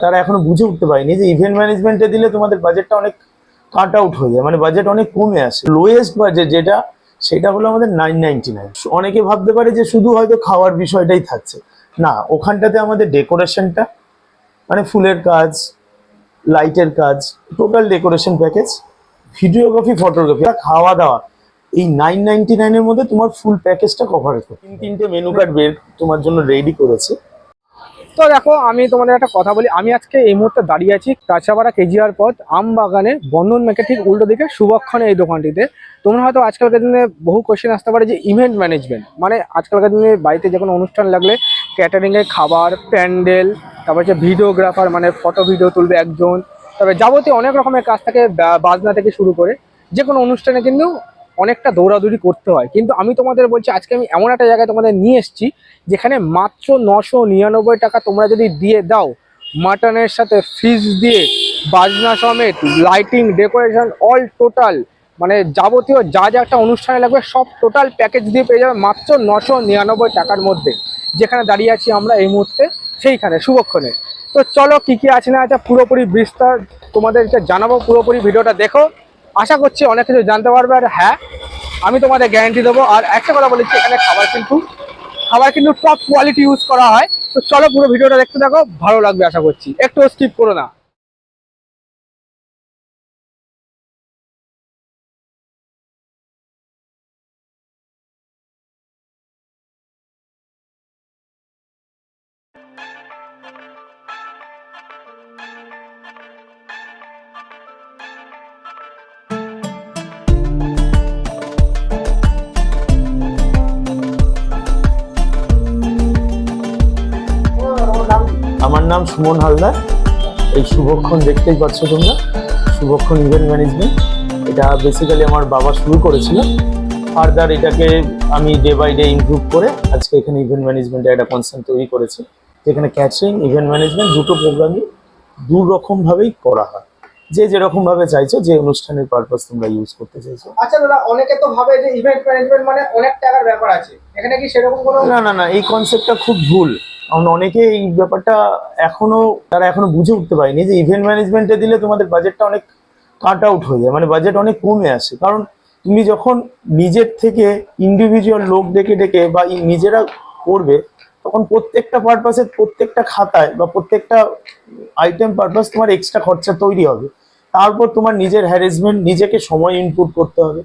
তারা এখনও বুঝে উঠতে পারেনি যে ইভেন্ট ম্যানেজমেন্টে দিলে তোমাদের বাজেটটা অনেক কাট আউট হয়ে যায় মানে বাজেট অনেক কমে আসে। লোয়েস্ট বাজেট যেটা, সেটা হলো আমাদের নাইন নাইনটি নাইন অনেকে ভাবতে পারে যে শুধু হয়তো খাওয়ার বিষয়টাই থাকছে। না, ওখানটাতে আমাদের ডেকোরেশনটা মানে ফুলের কাজ লাইটের কাজ total decoration package videography photography খাওয়া দাওয়া এই নাইন নাইনটি নাইনের মধ্যে তোমার ফুল প্যাকেজটা কভার করে তিন তিনটে মেনু কার্ড বের তোমার জন্য রেডি করেছে। তো দেখো, আমি তোমাদের একটা কথা বলি। আমি আজকে এই মুহূর্তে দাঁড়িয়ে আছি কাঁচাপাড়া কেজিআর পথ, আম বাগানে, বন্ধন মেকে ঠিক উল্টো দিকে, সুবক্ষণে এই দোকানটিতে। তোমরা হয়তো আজকালকার দিনে বহু কোয়েশ্চেন আসতে পারে যে ইভেন্ট ম্যানেজমেন্ট মানে আজকালকার দিনে বাড়িতে যে কোনো অনুষ্ঠান লাগলে ক্যাটারিংয়ের খাবার, প্যান্ডেল, তারপর হচ্ছে ভিডিওগ্রাফার মানে ফটো ভিডিও তুলবে একজন। তবে যাবতীয় অনেক রকমের কাজ থাকে বাজনা থেকে শুরু করে, যে কোনো অনুষ্ঠানে কিন্তু অনেকটা দৌড়াদৌড়ি করতে হয়। কিন্তু আমি তোমাদের বলছি, আজকে আমি এমন একটা জায়গায় তোমাদের নিয়ে এসেছি, যেখানে মাত্র নশো নিরানব্বই টাকা তোমরা যদি দিয়ে দাও, মাটনের সাথে ফিস দিয়ে, বাজনা সমেত লাইটিং ডেকোরেশন অল টোটাল মানে যাবতীয় যা যা একটা অনুষ্ঠানে লাগবে, সব টোটাল প্যাকেজ দিয়ে পেয়ে যাবে মাত্র নশো নিরানব্বই টাকার মধ্যে। যেখানে দাঁড়িয়ে আছি আমরা এই মুহূর্তে, সেইখানে, শুভক্ষণে। তো চলো কি কি আছে না আছে পুরোপুরি বিস্তার তোমাদেরকে জানাব, পুরোপুরি ভিডিওটা দেখো। আশা করছি অনেক কিছু জানতে পারবে আর হ্যাঁ আমি তোমাদের গ্যারেন্টি দেবো। আর একটা কথা বলেছি, এখানে খাবার কিন্তু খাবার কিন্তু টপ কোয়ালিটি ইউজ করা হয়। তো চলো পুরো ভিডিওটা দেখতে দেখো ভালো লাগবে আশা করছি। একটু স্কিপ করো না। নাম সুমন হালদার। এই শুভক্ষণ দেখতেই পাচ্ছ তোমরা। শুভক্ষণ ইভেন্ট ম্যানেজমেন্ট এটা বেসিক্যালি আমার বাবা শুরু করেছিল। ফার্দার এটাকে আমি ডে বাই ডে ইমপ্রুভ করে আজকে এখানে ইভেন্ট ম্যানেজমেন্টের একটা কনসেপ্ট তৈরি করেছি। যেখানে ক্যাটারিং ইভেন্ট ম্যানেজমেন্ট দুটো প্রোগ্রামই দু রকমভাবেই করা হয়। যে যেরকম ভাবে চাইছো যে অনুষ্ঠানের পারপাস তোমরা ইউজ করতে চাইছো। আচ্ছা দাদা অনেকে তো ভাবে যে ইভেন্ট ম্যানেজমেন্ট মানে অনেক টাকার ব্যাপার আছে। এখানে কি সেরকম কোনো না না না এই কনসেপ্টটা খুব ভুল। কারণ অনেকে এই ব্যাপারটা এখনও, তারা এখনও বুঝে উঠতে পারেনি যে ইভেন্ট ম্যানেজমেন্টে দিলে তোমাদের বাজেটটা অনেক কাট আউট হয়ে যায় মানে বাজেট অনেক কমে আসে। কারণ তুমি যখন নিজের থেকে ইন্ডিভিজুয়াল লোক ডেকে ডেকে বা নিজেরা করবে, তখন প্রত্যেকটা পারপাসের প্রত্যেকটা খাতায় বা প্রত্যেকটা আইটেম পারপাস তোমার এক্সট্রা খরচা তৈরি হবে। তারপর তোমার নিজের হ্যারাসমেন্ট নিজেকে সময় ইনপুট করতে হবে।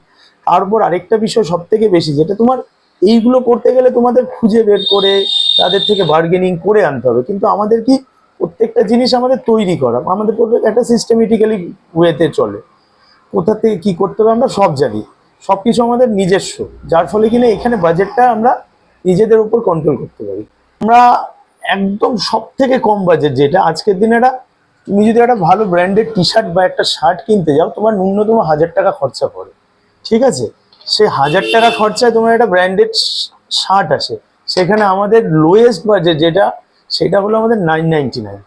তারপর আরেকটা বিষয় সব থেকে বেশি, যেটা তোমার এইগুলো করতে গেলে তোমাদের খুঁজে বের করে তাদের থেকে বার্গেনিং করে আনতে হবে। কিন্তু আমাদের কি প্রত্যেকটা জিনিস আমাদের তৈরি করা, আমাদের প্রত্যেক একটা সিস্টেমেটিক্যালি ওয়েতে চলে। কোথা থেকে কি করতে হবে আমরা সব জানি। সব কিছু আমাদের নিজস্ব। যার ফলে কিনা এখানে বাজেটটা আমরা নিজেদের উপর কন্ট্রোল করতে পারি। আমরা একদম সব থেকে কম বাজেট যেটা আজকের দিনে একটা, তুমি যদি একটা ভালো ব্র্যান্ডেড টি শার্ট বা একটা শার্ট কিনতে যাও, তোমার ন্যূনতম হাজার টাকা খরচা পড়ে। ঠিক আছে? সে হাজার টাকা খরচায় তোমার একটা ব্র্যান্ডেড শার্ট আসে সেখানে আমাদের লোয়েস্ট বাজেট যেটা সেটা হলো আমাদের nine ninety nine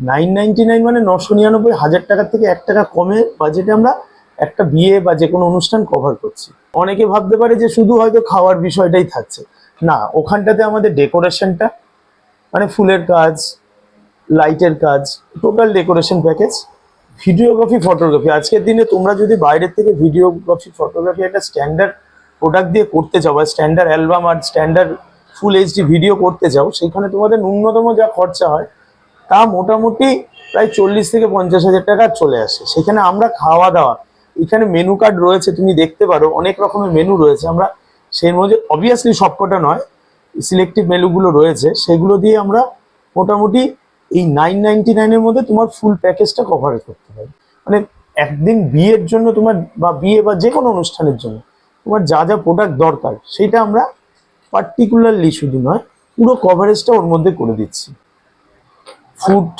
nine ninety nine মানে নশো নিরানব্বই হাজার টাকার থেকে এক টাকা কমে বাজেটে আমরা একটা বিয়ে বা যে কোনো অনুষ্ঠান কভার করছি অনেকে ভাবতে পারে যে শুধু হয়তো খাওয়ার বিষয়টাই থাকছে না ওখানটাতে আমাদের ডেকোরেশনটা মানে ফুলের কাজ লাইটের কাজ total decoration package videography photography আজকের দিনে তোমরা যদি বাইরের থেকে ভিডিওগ্রাফি ফটোগ্রাফি একটা স্ট্যান্ডার্ড প্রোডাক্ট দিয়ে করতে চাও বা স্ট্যান্ডার্ড অ্যালবাম আর স্ট্যান্ডার্ড ফুল এইচডি ভিডিও করতে চাও, সেখানে তোমাদের ন্যূনতম যা খরচা হয়, তা মোটামুটি প্রায় চল্লিশ থেকে পঞ্চাশ হাজার টাকা চলে আসে। সেখানে আমরা খাওয়া দাওয়া, এখানে মেনু কার্ড রয়েছে, তুমি দেখতে পারো, অনেক রকমের মেনু রয়েছে। আমরা সেই মধ্যে অবভিয়াসলি সবকটা নয় সিলেক্টিভ মেনুগুলো রয়েছে, সেগুলো দিয়ে আমরা মোটামুটি এই নাইন নাইনটি নাইনের মধ্যে তোমার ফুল প্যাকেজটা কভার করতে পারি মানে একদিন বিয়ের জন্য তোমার বা বিয়ে বা যে কোনো অনুষ্ঠানের জন্য তোমার যা যা প্রোডাক্ট দরকার সেটা আমরা পার্টিকুলারলি শুধু নয়, পুরো কভারেজটা ওর মধ্যে করে দিচ্ছি। ফুড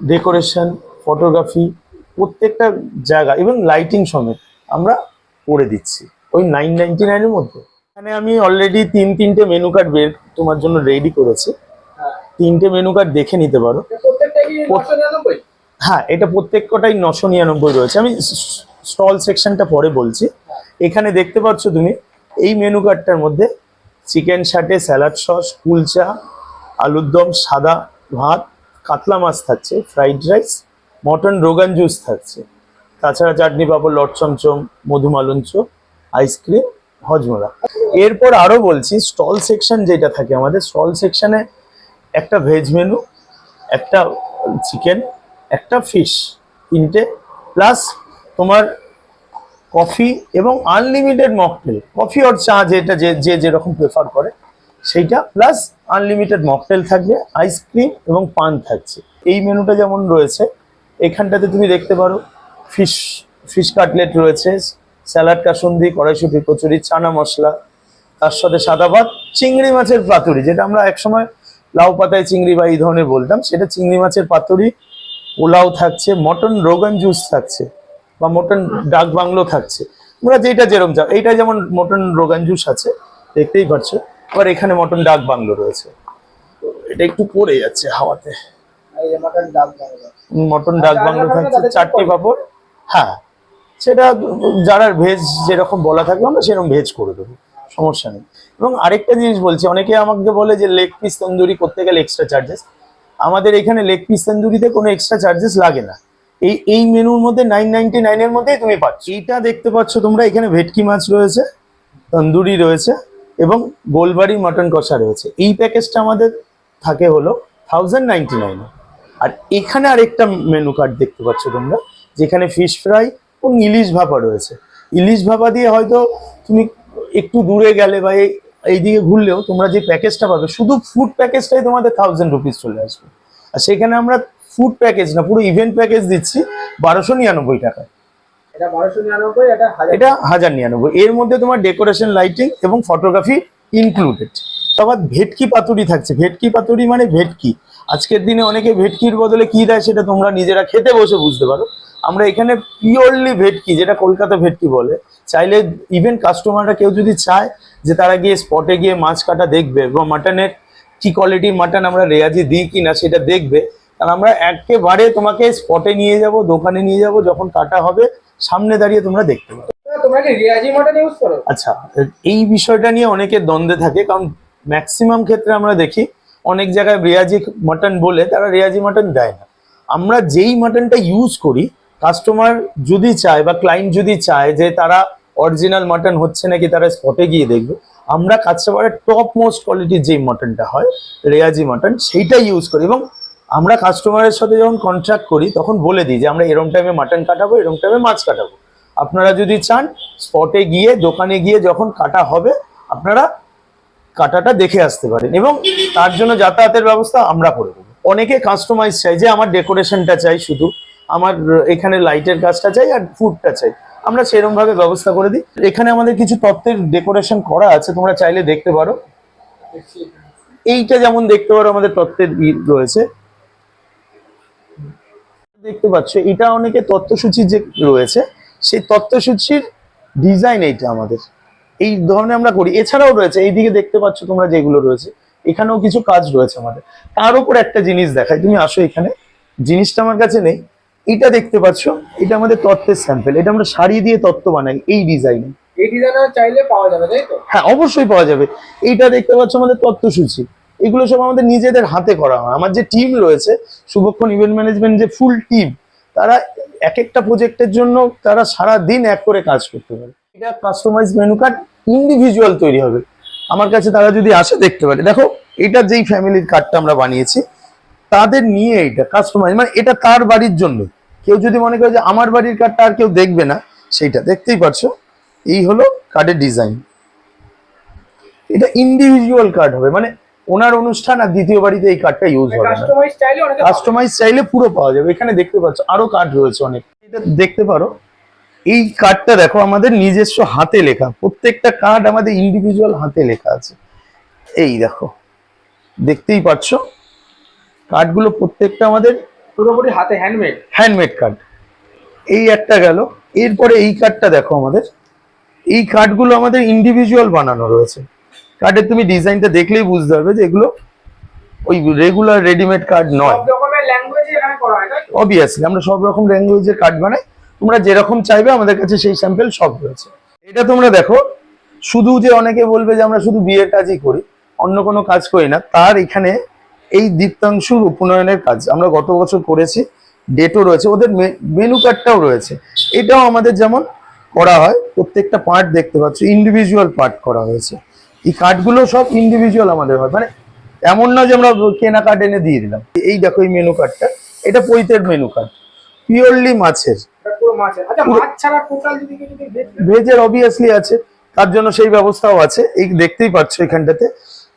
ডেকোরেশন ফটোগ্রাফি প্রত্যেকটা জায়গা এবং লাইটিং সমেত আমরা করে দিচ্ছি ওই নাইন নাইনটি নাইনের মধ্যে। এখানে আমি অলরেডি তিন তিনটে মেনু কার্ড বের তোমার জন্য রেডি করেছি। তিনটে মেনু কার্ড দেখে নিতে পারো। হ্যাঁ এটা প্রত্যেক কটাই নশো নিরানব্বই রয়েছে। আমি স্টল সেকশনটা পরে বলছি। এখানে দেখতে পাচ্ছ তুমি এই মেনু কার্ডটার মধ্যে chicken satay salad sauce kulcha আলুর দম সাদা ভাত কাতলা মাছ থাকছে fried rice mutton rogan juice থাকছে। তাছাড়া চাটনি পাপড় লট চমচম মধুমালঞ্চ আইসক্রিম হজমোলা। এরপর আরও বলছি স্টল সেকশন যেটা থাকে আমাদের স্টল সেকশনে একটা ভেজ মেনু একটা চিকেন একটা ফিশ তিনটে প্লাস তোমার কফি এবং আনলিমিটেড মকটেল কফি আর চা যেটা যে যে যেরকম প্রেফার করে, সেইটা প্লাস আনলিমিটেড মকটেল থাকবে আইসক্রিম এবং পান থাকছে। এই মেনুটা যেমন রয়েছে, এখানটাতে তুমি দেখতে পারো ফিশ ফিশ কাটলেট রয়েছে স্যালাড কাসুন্দি, কড়াইশুটি, কচুরি, চানা মশলা, তার সাথে সাদা ভাত, চিংড়ি মাছের পাতুরি যেটা আমরা একসময় লাউ পাতায় চিংড়ি বা এই ধরনের বলতাম সেটা চিংড়ি মাছের পাতুরি পোলাও থাকছে মটন রোগান জুস থাকছে বা মটন ডাক বাংলো থাকছে। তোমরা যেটা যেরকম চাও এইটা যেমন মটন রোগান জুস আছে দেখতেই পাচ্ছ আবার এখানে মটন ডাক বাংলো রয়েছে। এটা একটু পড়ে যাচ্ছে হাওয়াতে। মাটন ডাক বাংলো। যারা থাকছে চারটে পাপড়। হ্যাঁ সেটা যারা ভেজ যেরকম বলা থাকবে আমরা সেরকম ভেজ করে দেবো। সমস্যা নেই। এবং আরেকটা জিনিস বলছি, অনেকে আমাকে বলে যে লেগ পিস তন্দুরি করতে গেলে এক্সট্রা চার্জেস আমাদের এখানে লেগ পিস তন্দুরিতে কোনো এক্সট্রা চার্জেস লাগে না। এই এই মেনুর মধ্যে নাইন নাইনটি নাইনের মধ্যেই তুমি পাচ্ছ। এইটা দেখতে পাচ্ছ তোমরা, এখানে ভেটকি মাছ রয়েছে, তন্দুরি রয়েছে এবং গোলবাড়ি মটন কষা রয়েছে। এই প্যাকেজটা আমাদের থাকে হলো থাউজেন্ড নাইনটি নাইনে আর এখানে আরেকটা মেনু কার্ড দেখতে পাচ্ছ তোমরা, যেখানে ফিশ ফ্রাই এবং ইলিশ ভাপা রয়েছে। ইলিশ ভাপা দিয়ে হয়তো তুমি একটু দূরে গেলে বা এই এইদিকে ঘুরলেও তোমরা যে প্যাকেজটা পাবে শুধু ফুড প্যাকেজটাই তোমাদের থাউজেন্ড রুপিস চলে আসবে। আর সেখানে আমরা ফুড প্যাকেজ না পুরো ইভেন্ট প্যাকেজ দিচ্ছি বারোশো নিরানব্বই টাকায়। এটা হাজার। নিরানব্বই। এর মধ্যে তোমার ডেকোরেশন লাইটিং এবং ফটোগ্রাফি ইনক্লুডেড আবার ভেটকি পাতুরি থাকছে। ভেটকি পাতুরি মানে ভেটকি। আজকের দিনে অনেকে ভেটকির বদলে কি দেয় সেটা তোমরা নিজেরা খেতে বসে বুঝতে পারো। আমরা এখানে পিওরলি ভেটকি যেটা কলকাতা ভেটকি বলে চাইলে ইভেন কাস্টমাররা কেউ যদি চায় যে তারা গিয়ে স্পটে গিয়ে মাছ কাটা দেখবে বা মাটনের কি কোয়ালিটির মাটন আমরা রেয়াজি দিই কি না সেটা দেখবে কারণ আমরা একেবারে তোমাকে স্পটে নিয়ে যাব দোকানে নিয়ে যাব যখন কাটা হবে সামনে দাঁড়িয়ে তোমরা দেখতে পাবে। তোমরা কি রিয়াজি মটন ইউজ করো? আচ্ছা এই বিষয়টা নিয়ে অনেকের দ্বন্দ্বে থাকে কারণ ম্যাক্সিমাম ক্ষেত্রে আমরা দেখি অনেক জায়গায় রেয়াজি মাটন বলে তারা রেয়াজি মাটন দেয় না। আমরা যেই মাটনটা ইউজ করি কাস্টমার যদি চায় বা ক্লায়েন্ট যদি চায় যে তারা অরিজিনাল মাটন হচ্ছে নাকি তারা স্পটে গিয়ে দেখবে, আমরা কাস্টমারের টপ মোস্ট কোয়ালিটির যেই মাটনটা হয়, রেয়াজি মাটন সেইটা ইউজ করি এবং আমরা কাস্টমারের সাথে যখন কন্ট্রাক্ট করি, তখন বলে দিই যে আমরা এরম টাইমে মাটন কাটাবো এরম টাইমে মাছ কাটাবো। আপনারা যদি চান স্পটে গিয়ে, দোকানে গিয়ে যখন কাটা হবে, আপনারা কাটাটা দেখে আসতে পারেন এবং তার জন্য যাতায়াতের ব্যবস্থা আমরা করে দেবো। অনেকে কাস্টমাইজ চাই যে আমার ডেকোরেশনটা চাই শুধু। আমার এখানে লাইটের কাজটা চাই আর ফুডটা চাই। আমরা সেরকম ভাবে ব্যবস্থা করে দিই। এখানে আমাদের কিছু তত্ত্বের ডেকোরেশন করা আছে, তোমরা চাইলে দেখতে পারো। এইটা যেমন দেখতে পারো, আমাদের তত্ত্বের রয়েছে। দেখতে পাচ্ছ, এটা অনেকে তত্ত্বসূচি যে রয়েছে, সেই তত্ত্বসূচির ডিজাইন এইটা আমাদের। এই ধরনের আমরা করি। এছাড়াও রয়েছে, এইদিকে দেখতে পাচ্ছ তোমরা যেগুলো রয়েছে। এখানেও কিছু কাজ রয়েছে আমাদের। তার উপর একটা জিনিস দেখাই। তুমি আসো এখানে। জিনিসটা আমার কাছে নেই। এটা দেখতে পাচ্ছ এটা আমাদের তত্ত্বের স্যাম্পেল এটা আমরা শাড়ি দিয়ে তত্ত্ব বানাই এই ডিজাইন এই ডিজাইনার চাইলে পাওয়া যাবে তাই তো? হ্যাঁ অবশ্যই পাওয়া যাবে। এইটা দেখতে পাচ্ছ আমাদের তত্ত্বসূচি। এগুলো সব আমাদের নিজেদের হাতে করা হয়। আমার যে টিম রয়েছে শুভক্ষণ ইভেন্ট ম্যানেজমেন্ট যে ফুল টিম তারা এক একটা প্রজেক্টের জন্য তারা সারা দিন এক করে কাজ করতে পারে। এটা কাস্টমাইজ মেনু কার্ড ইন্ডিভিজুয়াল তৈরি হবে। আমার কাছে তারা যদি আসে দেখতে পারে। দেখো এটা যেই ফ্যামিলির কার্ডটা আমরা বানিয়েছি তাদের নিয়ে এটা কাস্টমাইজ মানে এটা তার বাড়ির জন্য। কেউ যদি মনে করে যে আমার বাড়ির কার্ডটা আর কেউ দেখবে না সেইটা দেখতেই পারছ। এই হলো কার্ডের ডিজাইন এটা ইন্ডিভিজুয়াল কার্ড হবে মানে ওনার অনুষ্ঠান আর দ্বিতীয় বাড়িতে এই কার্ডটা ইউজ হবে কাস্টমাইজ চাইলে অনেকে কাস্টমাইজ চাইলে পুরো পাওয়া যাবে। এখানে দেখতে পাচ্ছ আরও কার্ড রয়েছে অনেক। এটা দেখতে পারো এই কার্ডটা দেখো আমাদের নিজস্ব হাতে লেখা প্রত্যেকটা কার্ড আমাদের ইন্ডিভিজুয়াল হাতে লেখা আছে। এই দেখো দেখতেই পাচ্ছ কার্ডগুলো প্রত্যেকটা আমাদের পুরোপুরি হাতে হ্যান্ডমেড হ্যান্ডমেড কার্ড এই একটা গেল। এরপরে এই কার্ডটা দেখো আমাদের। এই কার্ডগুলো আমাদের ইন্ডিভিজুয়াল বানানো রয়েছে। কার্ডের তুমি ডিজাইনটা দেখলেই বুঝতে পারবে যে এগুলো ওই রেগুলার রেডিমেড কার্ড নয়। সব রকমের ল্যাঙ্গুয়েজ এখানে করা হয় তাই তো? অবভিয়াসলি আমরা সব রকম ল্যাঙ্গুয়েজের কার্ড বানাই। তোমরা যেরকম চাইবে আমাদের কাছে সেই স্যাম্পল সব রয়েছে। এটা তোমরা দেখো শুধু যে অনেকে বলবে যে আমরা শুধু বিয়ের কাজই করি অন্য কোনো কাজ করি না তার এখানে এই দীপ্তাংশুর উপনয়নের কাজ। আমরা গত বছর করেছি ডেটও রয়েছে ওদের মেনু কার্ডটাও রয়েছে। এটাও আমাদের যেমন করা হয় প্রত্যেকটা পার্ট দেখতে পাচ্ছ ইন্ডিভিজুয়াল পার্ট করা হয়েছে। এই কার্ডগুলো সব ইন্ডিভিজুয়াল আমাদের হয়। মানে এমন না যে আমরা কেনা কার্ড এনে দিয়ে দিলাম। এই দেখো এই মেনু কার্ডটা এটা পৈতের মেনু কার্ড পিওরলি মাছের। আচ্ছা ভেজের অবভিয়াসলি আছে তার জন্য সেই ব্যবস্থাও আছে। এই দেখতেই পাচ্ছ এখানটাতে।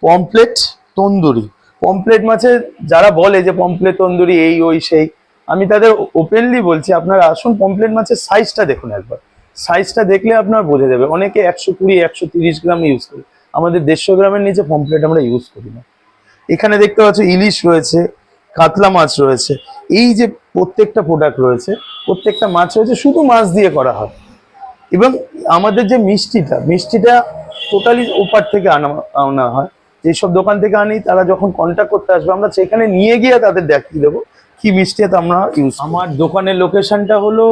পমপ্লেট তন্দুরি। পমপ্লেট মাছের যারা বলে যে পমপ্লেট তন্দুরি এই, ওই, সেই, আমি তাদের ওপেনলি বলছি, আপনারা আসুন পমপ্লেট মাছের সাইজটা দেখুন একবার। সাইজটা দেখলে আপনার বোঝা যাবে। অনেকে একশো কুড়ি, একশো তিরিশ গ্রাম ইউজ করি। আমাদের দেড়শো গ্রামের নিচে পমপ্লেট আমরা ইউজ করি না। এখানে দেখতে পাচ্ছ ইলিশ রয়েছে, কাতলা মাছ রয়েছে। এই যে প্রত্যেকটা প্রোডাক্ট রয়েছে, প্রত্যেকটা মাছ রয়েছে, শুধু মাছ দিয়ে করা হয়। এবং আমাদের যে মিষ্টিটা মিষ্টিটা টোটালি ওপার থেকে আনা আনা হয়। যেসব দোকান থেকে আনি, তারা যখন কন্ট্যাক্ট করতে আসবে, আমরা সেখানে নিয়ে গিয়ে তাদের দেখিয়ে দেবো কি মিষ্টি আমরা ইউজ আমার দোকানের লোকেশনটা হলো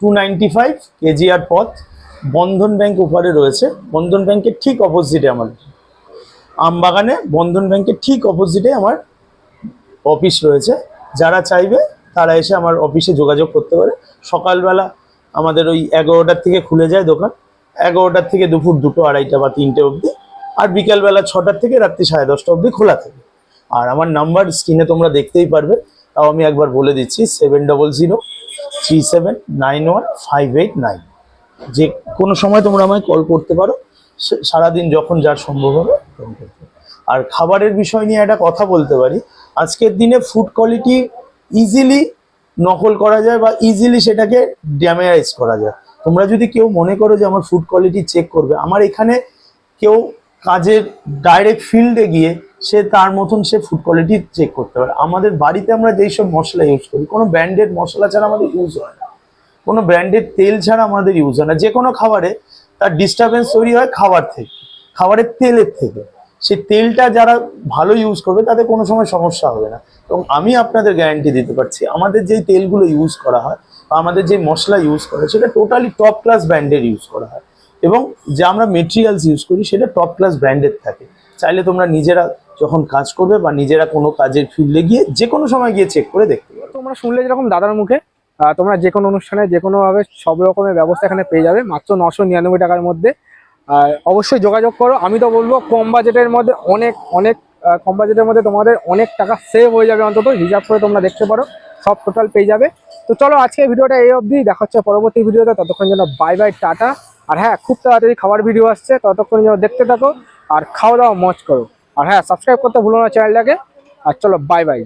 টু নাইনটি ফাইভ কেজিআর পথ, বন্ধন ব্যাংক ওপারে রয়েছে। বন্ধন ব্যাংকের ঠিক অপোজিটে আমাদের আমবাগানে বন্ধন ব্যাংকের ঠিক অপোজিটে আমার অফিস রয়েছে। যারা চাইবে, তারা এসে আমার অফিসে যোগাযোগ করতে পারে। সকালবেলা আমাদের ওই এগারোটার থেকে খুলে যায় দোকান। এগারোটার থেকে দুপুর দুটো, আড়াইটা বা তিনটে অবধি আর বিকেলবেলা ছটার থেকে রাত্রি সাড়ে দশটা অবধি খোলা থাকে। আর আমার নাম্বার স্ক্রিনে তোমরা দেখতেই পারবে, তাও আমি একবার বলে দিচ্ছি seven double zero three seven nine one five eight nine যে কোনো সময় তোমরা আমায় কল করতে পারো সারাদিন যখন যার সম্ভব হবে করতে আর খাবারের বিষয় নিয়ে একটা কথা বলতে পারি, আজকের দিনে ফুড কোয়ালিটি ইজিলি নকল করা যায় বা ইজিলি সেটাকে ড্যামেরাইজ করা যায়। তোমরা যদি কেউ মনে করো যে আমার ফুড কোয়ালিটি চেক করবে, আমার এখানে কেউ কাজের ডাইরেক্ট ফিল্ডে গিয়ে সে তার মতন সে ফুড কোয়ালিটি চেক করতে পারে। আমাদের বাড়িতে আমরা যেই সব মশলা ইউজ করি, কোনো ব্র্যান্ডেড মশলা ছাড়া আমাদের ইউজ হয় না। কোনো ব্র্যান্ডেড তেল ছাড়া আমাদের ইউজ হয় না। যে কোনো খাবারে তার ডিস্টারবেন্স তৈরি হয় খাবার থেকে, খাবারের তেলের থেকে। সেই তেলটা যারা ভালো ইউজ করবে, তাদের কোনো সময় সমস্যা হবে না। এবং আমি আপনাদের গ্যারান্টি দিতে পারছি, আমাদের যেই তেলগুলো ইউজ করা হয় বা আমাদের যে মশলা ইউজ করা হয়, সেটা টোটালি টপ ক্লাস ব্র্যান্ডের ইউজ করা হয়। এবং যে আমরা মেটেরিয়ালস ইউজ করি, সেটা টপ ক্লাস ব্র্যান্ডেড থাকে। চাইলে তোমরা নিজেরা যখন কাজ করবে বা নিজেরা কোনো কাজের ফিল্ডে গিয়ে যে কোনো সময় গিয়ে চেক করে দেখতে পারো। তোমরা শুনলে যেরকম দাদার মুখে তোমরা যে কোনো অনুষ্ঠানে যে কোনোভাবে সব রকমের ব্যবস্থা এখানে পেয়ে যাবে, মাত্র নশো নিরানব্বই টাকার মধ্যে। আর অবশ্যই যোগাযোগ করো, আমি তো বলব কম বাজেটের মধ্যে অনেক অনেক কম বাজেটের মধ্যে তোমাদের অনেক টাকা সেভ হয়ে যাবে অন্তত হিসাব করে তোমরা দেখতে পারো, সব টোটাল পেয়ে যাবে। তো চলো আজকে ভিডিওটা এই অবধি, দেখা হচ্ছে পরবর্তী ভিডিওতে ততক্ষণ যেন বাই বাই টাটা। আর হ্যাঁ খুব তাড়াতাড়ি খাবার ভিডিও আসছে, ততক্ষণ যেন দেখতে থাকো আর খাওয়া দাওয়া মজ করো। আর হ্যাঁ সাবস্ক্রাইব করতে ভুলো না চ্যানেলটাকে আর চলো বাই বাই